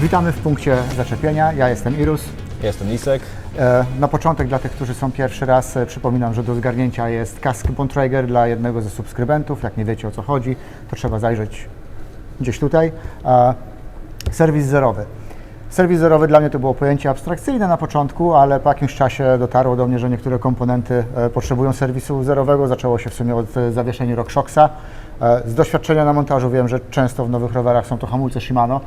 Witamy w punkcie zaczepienia. Ja jestem Irus. Jestem Lisek. E, Na początek dla tych, którzy są pierwszy raz, e, przypominam, że do zgarnięcia jest kask Bontrager dla jednego ze subskrybentów. Jak nie wiecie o co chodzi, to trzeba zajrzeć gdzieś tutaj. E, Serwis zerowy. Serwis zerowy dla mnie to było pojęcie abstrakcyjne na początku, ale po jakimś czasie dotarło do mnie, że niektóre komponenty potrzebują serwisu zerowego. Zaczęło się w sumie od zawieszenia RockShoxa. Z doświadczenia na montażu wiem, że często w nowych rowerach są to hamulce Shimano,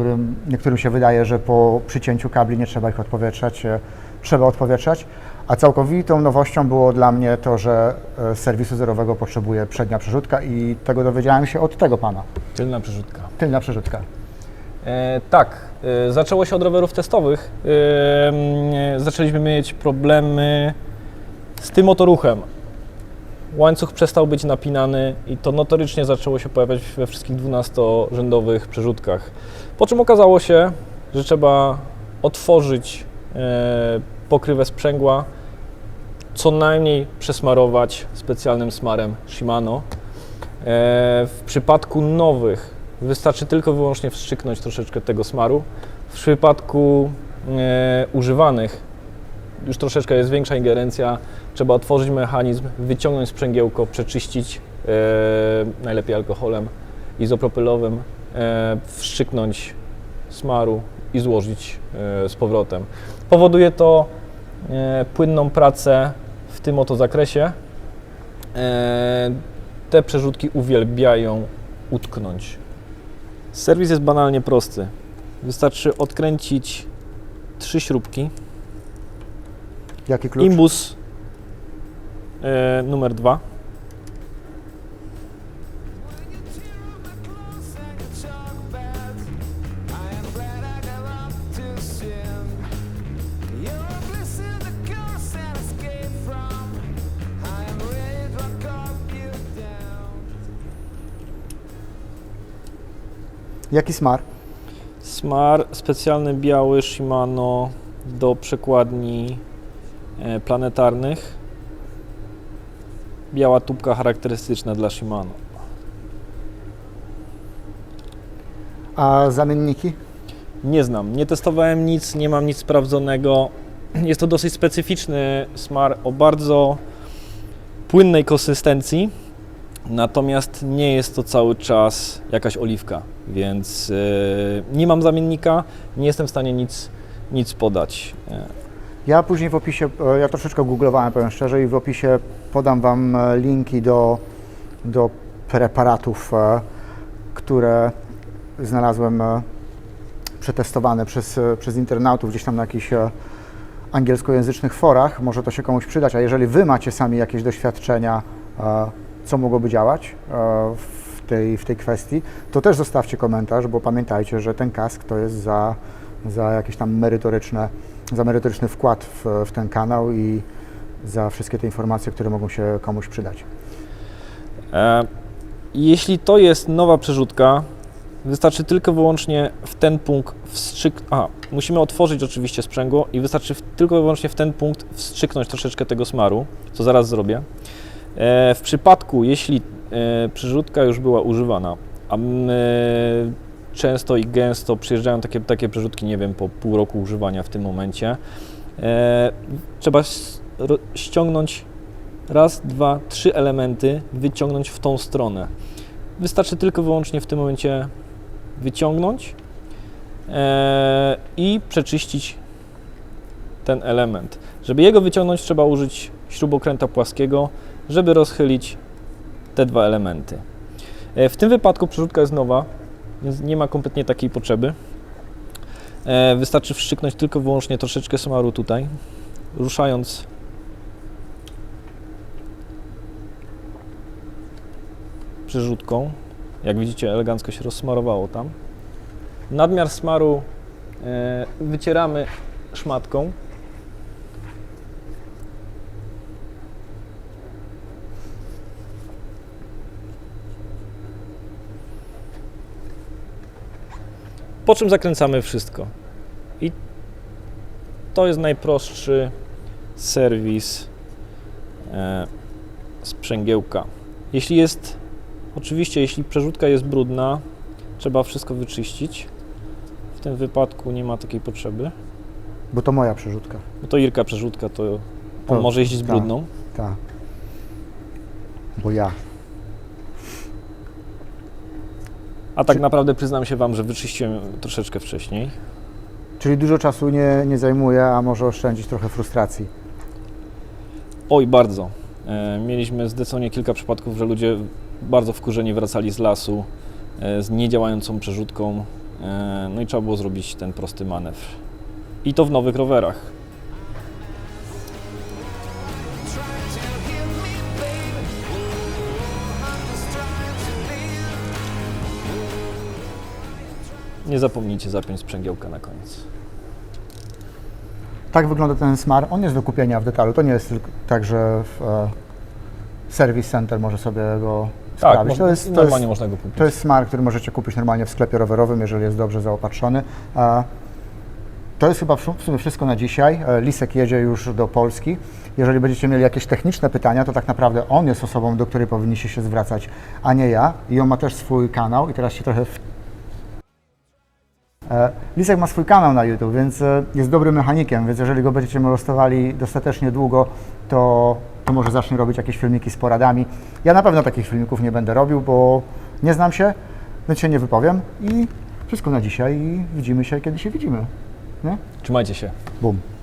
którym niektórym się wydaje, że po przycięciu kabli nie trzeba ich odpowietrzać. e, Trzeba odpowietrzać. A całkowitą nowością było dla mnie to, że e, serwisu zerowego potrzebuje przednia przerzutka i tego dowiedziałem się od tego pana. Tylna przerzutka. Tylna przerzutka. E, tak, e, zaczęło się od rowerów testowych. E, zaczęliśmy mieć problemy z tym oto ruchem. Łańcuch przestał być napinany i to notorycznie zaczęło się pojawiać we wszystkich 12-rzędowych przerzutkach. Po czym okazało się, że trzeba otworzyć e, pokrywę sprzęgła, co najmniej przesmarować specjalnym smarem Shimano. E, W przypadku nowych wystarczy tylko wyłącznie wstrzyknąć troszeczkę tego smaru. W przypadku e, używanych już troszeczkę jest większa ingerencja. Trzeba otworzyć mechanizm, wyciągnąć sprzęgiełko, przeczyścić e, najlepiej alkoholem izopropylowym, e, wstrzyknąć smaru i złożyć e, z powrotem. Powoduje to płynną pracę w tym oto zakresie. Te przerzutki uwielbiają utknąć. Serwis jest banalnie prosty. Wystarczy odkręcić trzy śrubki. Jaki klucz? Imbus e, numer dwa. Jaki smar? Smar specjalny biały Shimano do przekładni planetarnych. Biała tubka charakterystyczna dla Shimano. A zamienniki? Nie znam, nie testowałem nic, nie mam nic sprawdzonego. Jest to dosyć specyficzny smar o bardzo płynnej konsystencji, natomiast nie jest to cały czas jakaś oliwka, więc e, nie mam zamiennika, nie jestem w stanie nic, nic podać. Ja później w opisie, e, ja troszeczkę googlowałem, powiem szczerze, i w opisie podam Wam e, linki do, do preparatów, e, które znalazłem przetestowane przez, przez internautów gdzieś tam na jakichś angielskojęzycznych forach. Może to się komuś przydać, a jeżeli Wy macie sami jakieś doświadczenia, co mogłoby działać w tej, w tej kwestii, to też zostawcie komentarz, bo pamiętajcie, że ten kask to jest za, za jakieś tam merytoryczne, za merytoryczny wkład w, w ten kanał i za wszystkie te informacje, które mogą się komuś przydać. E, Jeśli to jest nowa przerzutka, wystarczy tylko wyłącznie w ten punkt wstrzyk... A, musimy otworzyć oczywiście sprzęgło i wystarczy w, tylko wyłącznie w ten punkt wstrzyknąć troszeczkę tego smaru, co zaraz zrobię. E, W przypadku, jeśli e, przerzutka już była używana, a my często i gęsto przyjeżdżają takie, takie przerzutki, nie wiem, po pół roku używania w tym momencie, e, trzeba ściągnąć raz, dwa, trzy elementy wyciągnąć w tą stronę. Wystarczy tylko wyłącznie w tym momencie wyciągnąć e, i przeczyścić ten element. Żeby jego wyciągnąć, trzeba użyć śrubokręta płaskiego, żeby rozchylić te dwa elementy. E, w tym wypadku przerzutka jest nowa, więc nie ma kompletnie takiej potrzeby. E, wystarczy wszczyknąć tylko wyłącznie troszeczkę smaru tutaj, ruszając przerzutką. Jak widzicie, elegancko się rozsmarowało tam. Nadmiar smaru e, wycieramy szmatką. Po czym zakręcamy wszystko. I to jest najprostszy serwis e, sprzęgiełka. Jeśli jest Oczywiście, jeśli przerzutka jest brudna, trzeba wszystko wyczyścić. W tym wypadku nie ma takiej potrzeby. Bo to moja przerzutka. Bo to Irka przerzutka, to on To- może jeździć z brudną. Tak. Bo ja. A tak Czy- naprawdę przyznam się Wam, że wyczyściłem troszeczkę wcześniej. Czyli dużo czasu nie, nie zajmuje, a może oszczędzić trochę frustracji. Oj, bardzo. E, mieliśmy zdecydowanie kilka przypadków, że ludzie bardzo wkurzeni wracali z lasu e, z niedziałającą przerzutką. E, no i trzeba było zrobić ten prosty manewr. I to w nowych rowerach. Nie zapomnijcie zapiąć sprzęgiełka na koniec. Tak wygląda ten smar. On jest do kupienia w detalu. To nie jest tylko tak, że w e, Service Center może sobie go Tak, sprawić. można, to, normalnie jest, można go kupić. to jest smar, który możecie kupić normalnie w sklepie rowerowym, jeżeli jest dobrze zaopatrzony. E, to jest chyba w w sumie wszystko na dzisiaj. E, Lisek jedzie już do Polski. Jeżeli będziecie mieli jakieś techniczne pytania, to tak naprawdę on jest osobą, do której powinniście się zwracać, a nie ja. I on ma też swój kanał i teraz się trochę w Lisek ma swój kanał na YouTube, więc e, jest dobrym mechanikiem, więc jeżeli go będziecie molestowali dostatecznie długo, to, to może zacznie robić jakieś filmiki z poradami. Ja na pewno takich filmików nie będę robił, bo nie znam się, więc się nie wypowiem i wszystko na dzisiaj i widzimy się, kiedy się widzimy. Nie? Trzymajcie się. Bum.